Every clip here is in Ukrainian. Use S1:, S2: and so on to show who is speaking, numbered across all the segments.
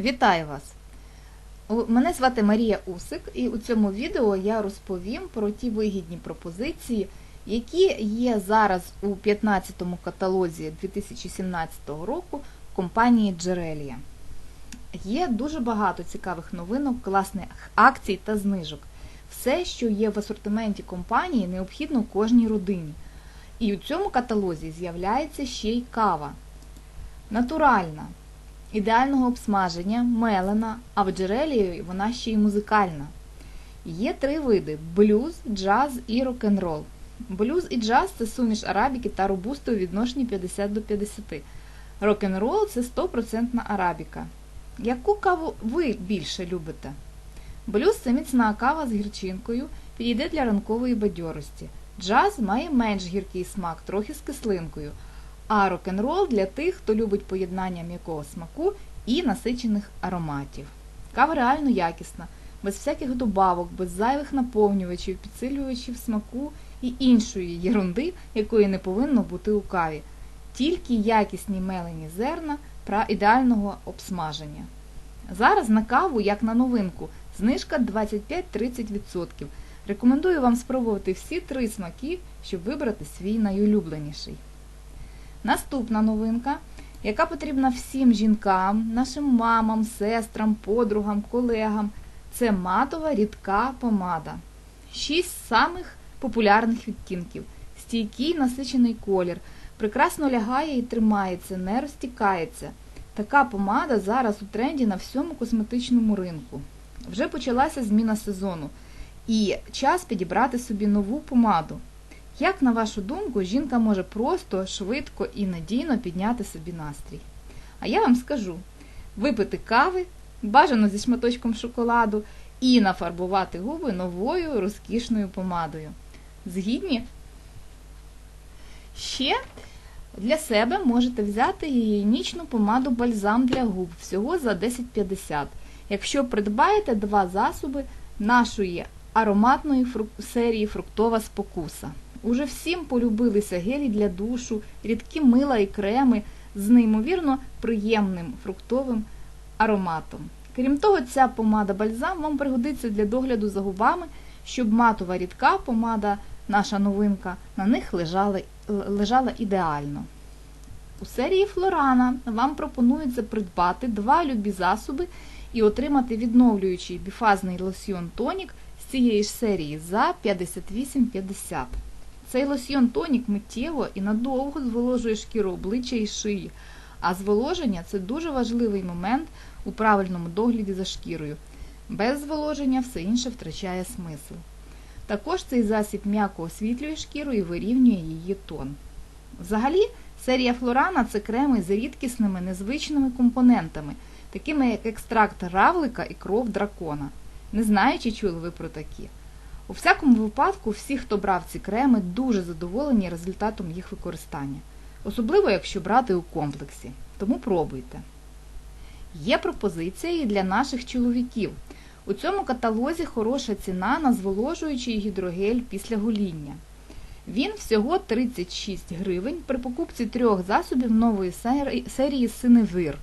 S1: Вітаю вас! Мене звати Марія Усик, і у цьому відео я розповім про ті вигідні пропозиції, які є зараз у 15-му каталозі 2017 року компанії Джерелія. Є дуже багато цікавих новинок, класних акцій та знижок. Все, що є в асортименті компанії, необхідно кожній родині. І у цьому каталозі з'являється ще й кава. Натуральна, ідеального обсмаження, мелена, а в джерелі вона ще й музикальна. Є три види: блюз, джаз і рок-н-рол. Блюз і джаз це суміш арабіки та робусти у відношенні 50 до 50. Рок-н-рол це 100% арабіка. Яку каву ви більше любите? Блюз це міцна кава з гірчинкою, підійде для ранкової бадьорості. Джаз має менш гіркий смак, трохи з кислинкою. А рок-н-рол для тих, хто любить поєднання м'якого смаку і насичених ароматів. Кава реально якісна, без всяких добавок, без зайвих наповнювачів, підсилювачів смаку і іншої єрунди, якої не повинно бути у каві. Тільки якісні мелені зерна про ідеального обсмаження. Зараз на каву, як на новинку, знижка 25-30%. Рекомендую вам спробувати всі три смаки, щоб вибрати свій найулюбленіший. Наступна новинка, яка потрібна всім жінкам, нашим мамам, сестрам, подругам, колегам, це матова рідка помада. Шість самих популярних відтінків. Стійкий насичений колір, прекрасно лягає і тримається, не розтікається. Така помада зараз у тренді на всьому косметичному ринку. Вже почалася зміна сезону, і час підібрати собі нову помаду. Як, на вашу думку, жінка може просто, швидко і надійно підняти собі настрій? А я вам скажу: випити кави, бажано зі шматочком шоколаду, і нафарбувати губи новою розкішною помадою. Згідні? Ще для себе можете взяти гігієнічну помаду бальзам для губ всього за 10,50. Якщо придбаєте два засоби нашої ароматної серії фруктова спокуса. Уже всім полюбилися гелі для душу, рідкі мила і креми з неймовірно приємним фруктовим ароматом. Крім того, ця помада бальзам вам пригодиться для догляду за губами, щоб матова рідка помада, наша новинка, на них лежала, лежала ідеально. У серії Флорана вам пропонується придбати два любі засоби і отримати відновлюючий біфазний лосьйон тонік з цієї ж серії за 58,50. Цей лосьйон тонік миттєво і надовго зволожує шкіру обличчя і шиї, а зволоження це дуже важливий момент у правильному догляді за шкірою. Без зволоження все інше втрачає смисл. Також цей засіб м'яко освітлює шкіру і вирівнює її тон. Взагалі, серія Флорана це креми з рідкісними незвичними компонентами, такими як екстракт равлика і кров дракона. Не знаю, чи чули ви про такі. У всякому випадку, всі, хто брав ці креми, дуже задоволені результатом їх використання, особливо якщо брати у комплексі. Тому пробуйте. Є пропозиція і для наших чоловіків. У цьому каталозі хороша ціна на зволожуючий гідрогель після гоління. Він всього 36 гривень при покупці трьох засобів нової серії Синевир.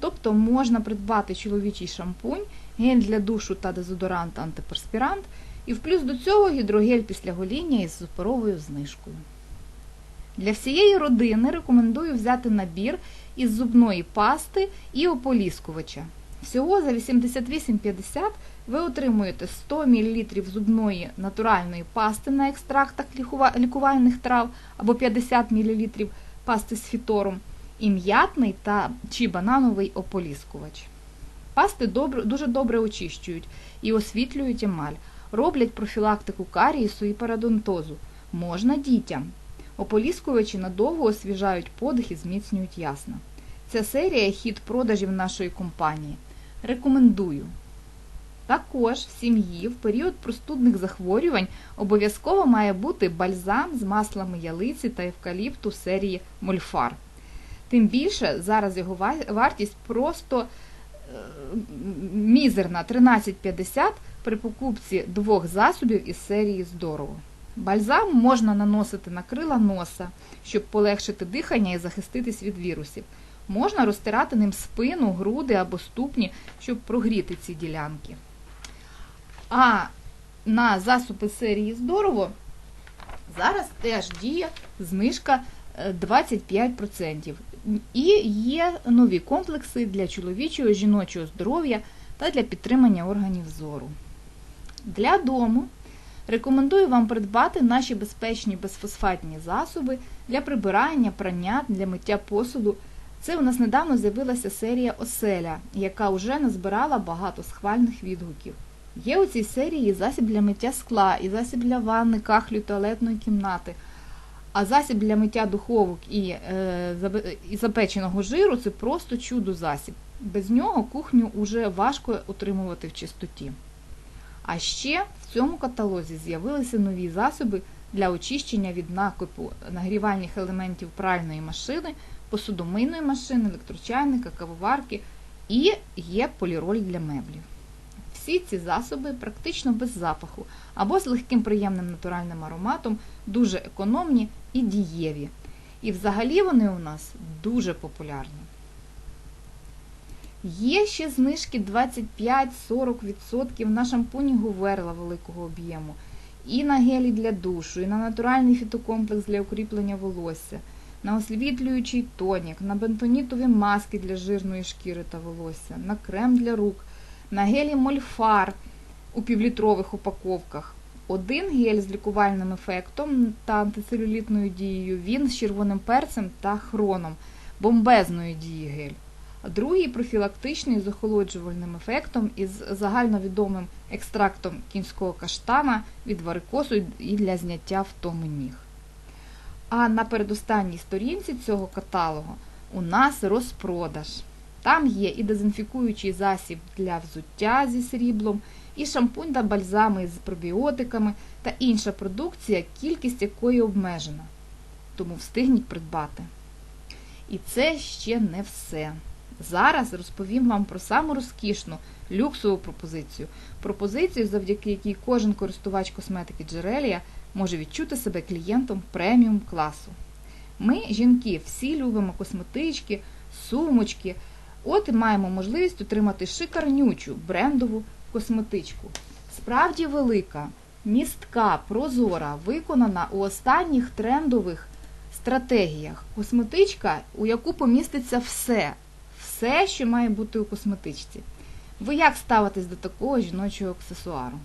S1: Тобто можна придбати чоловічий шампунь, гель для душу та дезодорант антиперспірант, і в плюс до цього гідрогель після гоління із суперовою знижкою. Для всієї родини рекомендую взяти набір із зубної пасти і ополіскувача. Всього за 88,50 ви отримуєте 100 мл зубної натуральної пасти на екстрактах лікувальних трав або 50 мл пасти з фітором, і м'ятний та чи банановий ополіскувач. Пасти добре, дуже добре очищують і освітлюють емаль, роблять профілактику карієсу і парадонтозу. Можна дітям. Ополіскувачі надовго освіжають подих і зміцнюють ясна. Ця серія хід продажів нашої компанії. Рекомендую. Також в сім'ї в період простудних захворювань обов'язково має бути бальзам з маслами ялиці та евкаліпту серії Мольфар. Тим більше зараз його вартість просто е, мізерна 13,50 при покупці двох засобів із серії Здорово. Бальзам можна наносити на крила носа, щоб полегшити дихання і захиститись від вірусів. Можна розтирати ним спину, груди або ступні, щоб прогріти ці ділянки. А на засоби серії здорово зараз теж діє знижка е, 25%. І є нові комплекси для чоловічого жіночого здоров'я та для підтримання органів зору. Для дому рекомендую вам придбати наші безпечні безфосфатні засоби для прибирання, прання, для миття посуду. Це у нас недавно з'явилася серія Оселя, яка вже назбирала багато схвальних відгуків. Є у цій серії засіб для миття скла, і засіб для ванни, кахлю, туалетної кімнати. А засіб для миття духовок і, е, і запеченого жиру це просто чудо засіб. Без нього кухню уже важко утримувати в чистоті. А ще в цьому каталозі з'явилися нові засоби для очищення від накипу нагрівальних елементів пральної машини, посудомийної машини, електрочайника, кавоварки і є поліроль для меблів. Всі ці засоби практично без запаху або з легким приємним натуральним ароматом, дуже економні і дієві. І взагалі вони у нас дуже популярні. Є ще знижки 25-40% на шампуні Гуверла великого об'єму, і на гелі для душу, і на натуральний фітокомплекс для укріплення волосся, на освітлюючий тонік, на бентонітові маски для жирної шкіри та волосся, на крем для рук, на гелі Мольфар у півлітрових упаковках. Один гель з лікувальним ефектом та антицелюлітною дією, він з червоним перцем та хроном, бомбезної дії гель. Другий профілактичний з охолоджувальним ефектом із загальновідомим екстрактом кінського каштана від варикосу і для зняття втоми ніг. А на передостанній сторінці цього каталогу у нас розпродаж. Там є і дезінфікуючий засіб для взуття зі сріблом, і шампунь та бальзами з пробіотиками та інша продукція, кількість якої обмежена. Тому встигніть придбати. І це ще не все. Зараз розповім вам про саму розкішну люксову пропозицію. Пропозицію, завдяки якій кожен користувач косметики Джерелія може відчути себе клієнтом преміум класу. Ми, жінки, всі любимо косметички, сумочки. От і маємо можливість отримати шикарнючу брендову косметичку. Справді велика, містка, прозора, виконана у останніх трендових стратегіях. Косметичка, у яку поміститься все. Все, що має бути у косметичці. Ви як ставитесь до такого жіночого аксесуару?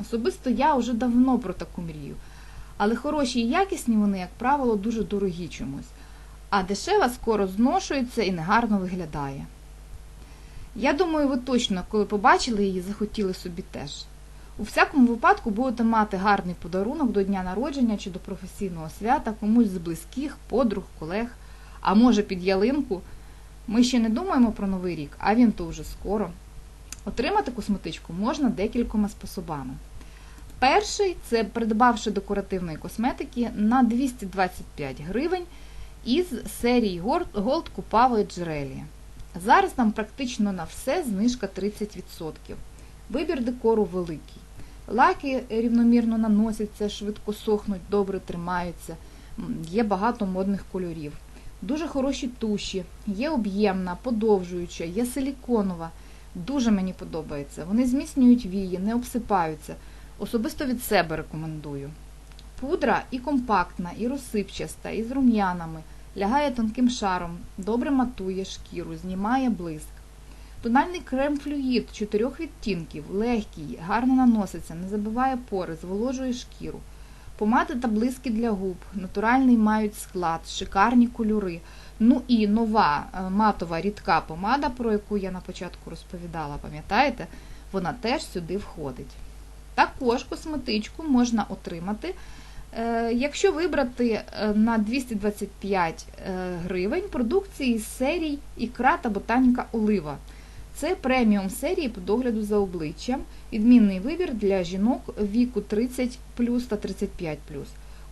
S1: Особисто я вже давно про таку мрію. Але хороші і якісні вони, як правило, дуже дорогі чомусь. А дешева скоро зношується і негарно виглядає. Я думаю, ви точно, коли побачили її, захотіли собі теж. У всякому випадку будете мати гарний подарунок до дня народження чи до професійного свята, комусь з близьких, подруг, колег, а може під ялинку. Ми ще не думаємо про новий рік, а він то вже скоро. Отримати косметичку можна декількома способами. Перший це придбавши декоративної косметики на 225 гривень із серії Gold Купавої Джерелі. Зараз там практично на все знижка 30%. Вибір декору великий. Лаки рівномірно наносяться, швидко сохнуть, добре тримаються. Є багато модних кольорів. Дуже хороші туші, є об'ємна, подовжуюча, є силіконова. Дуже мені подобається. Вони зміцнюють вії, не обсипаються. Особисто від себе рекомендую. Пудра і компактна, і розсипчаста, і з рум'янами, лягає тонким шаром, добре матує шкіру, знімає блиск. Тональний крем флюїд чотирьох відтінків, легкий, гарно наноситься, не забиває пори, зволожує шкіру. Помади та блиски для губ, натуральний мають склад, шикарні кольори. Ну і нова е, матова рідка помада, про яку я на початку розповідала, пам'ятаєте, вона теж сюди входить. Також косметичку можна отримати, е, якщо вибрати е, на 225 е, гривень продукції з серій Ікра та Ботаніка Олива. Це преміум серії по догляду за обличчям, відмінний вибір для жінок віку 30 та 35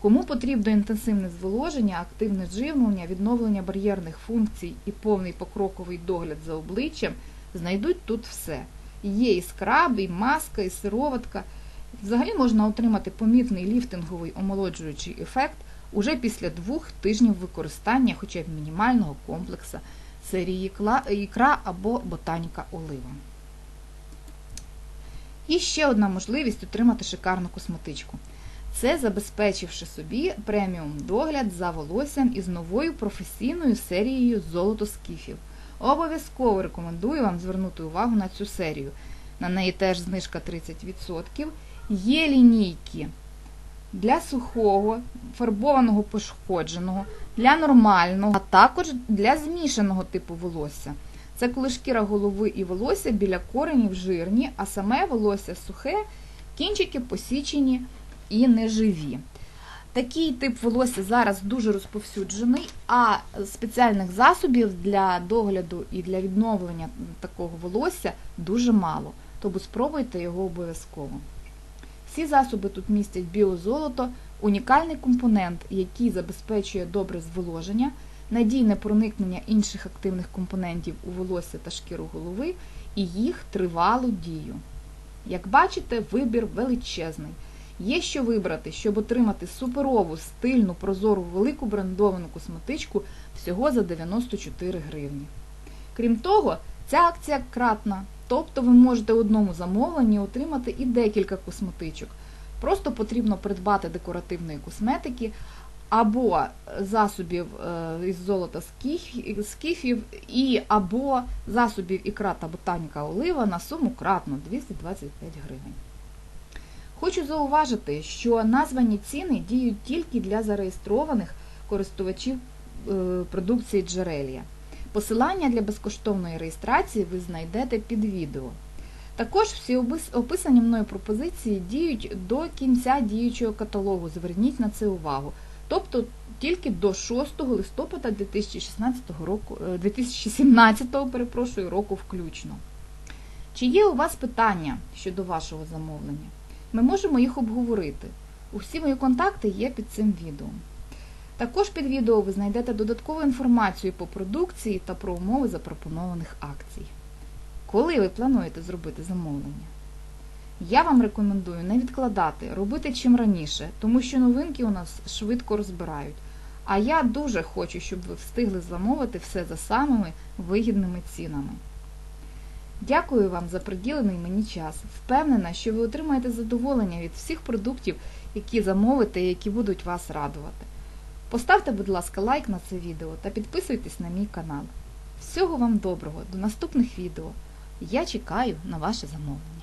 S1: Кому потрібно інтенсивне зволоження, активне живлення, відновлення бар'єрних функцій і повний покроковий догляд за обличчям, знайдуть тут все. Є і скраб, і маска, і сироватка. Взагалі можна отримати помітний ліфтинговий омолоджуючий ефект уже після двох тижнів використання хоча б мінімального комплексу кла- ікра або ботаніка олива. І ще одна можливість отримати шикарну косметичку. Це забезпечивши собі преміум догляд за волоссям із новою професійною серією золото скіфів. Обов'язково рекомендую вам звернути увагу на цю серію. На неї теж знижка 30%. Є лінійки для сухого, фарбованого пошкодженого, для нормального, а також для змішаного типу волосся. Це коли шкіра голови і волосся біля коренів жирні, а саме волосся сухе, кінчики посічені і неживі. Такий тип волосся зараз дуже розповсюджений, а спеціальних засобів для догляду і для відновлення такого волосся дуже мало. Тому спробуйте його обов'язково. Всі засоби тут містять біозолото, унікальний компонент, який забезпечує добре зволоження, надійне проникнення інших активних компонентів у волосся та шкіру голови і їх тривалу дію. Як бачите, вибір величезний. Є що вибрати, щоб отримати суперову, стильну, прозору, велику брендовану косметичку всього за 94 гривні. Крім того, ця акція кратна, тобто ви можете в одному замовленні отримати і декілька косметичок. Просто потрібно придбати декоративної косметики або засобів е, із золота скіфів, і або засобів ікра та ботаніка олива на суму кратно 225 гривень. Хочу зауважити, що названі ціни діють тільки для зареєстрованих користувачів е, продукції Джерелія. Посилання для безкоштовної реєстрації ви знайдете під відео. Також всі описані мною пропозиції діють до кінця діючого каталогу. Зверніть на це увагу. Тобто тільки до 6 листопада 2016 року, е, 2017 перепрошую, року включно. Чи є у вас питання щодо вашого замовлення? Ми можемо їх обговорити. Усі мої контакти є під цим відео. Також під відео ви знайдете додаткову інформацію по продукції та про умови запропонованих акцій. Коли ви плануєте зробити замовлення? Я вам рекомендую не відкладати, робити чим раніше, тому що новинки у нас швидко розбирають. А я дуже хочу, щоб ви встигли замовити все за самими вигідними цінами. Дякую вам за приділений мені час. Впевнена, що ви отримаєте задоволення від всіх продуктів, які замовите і які будуть вас радувати. Поставте, будь ласка, лайк на це відео та підписуйтесь на мій канал. Всього вам доброго, до наступних відео. Я чекаю на ваше замовлення.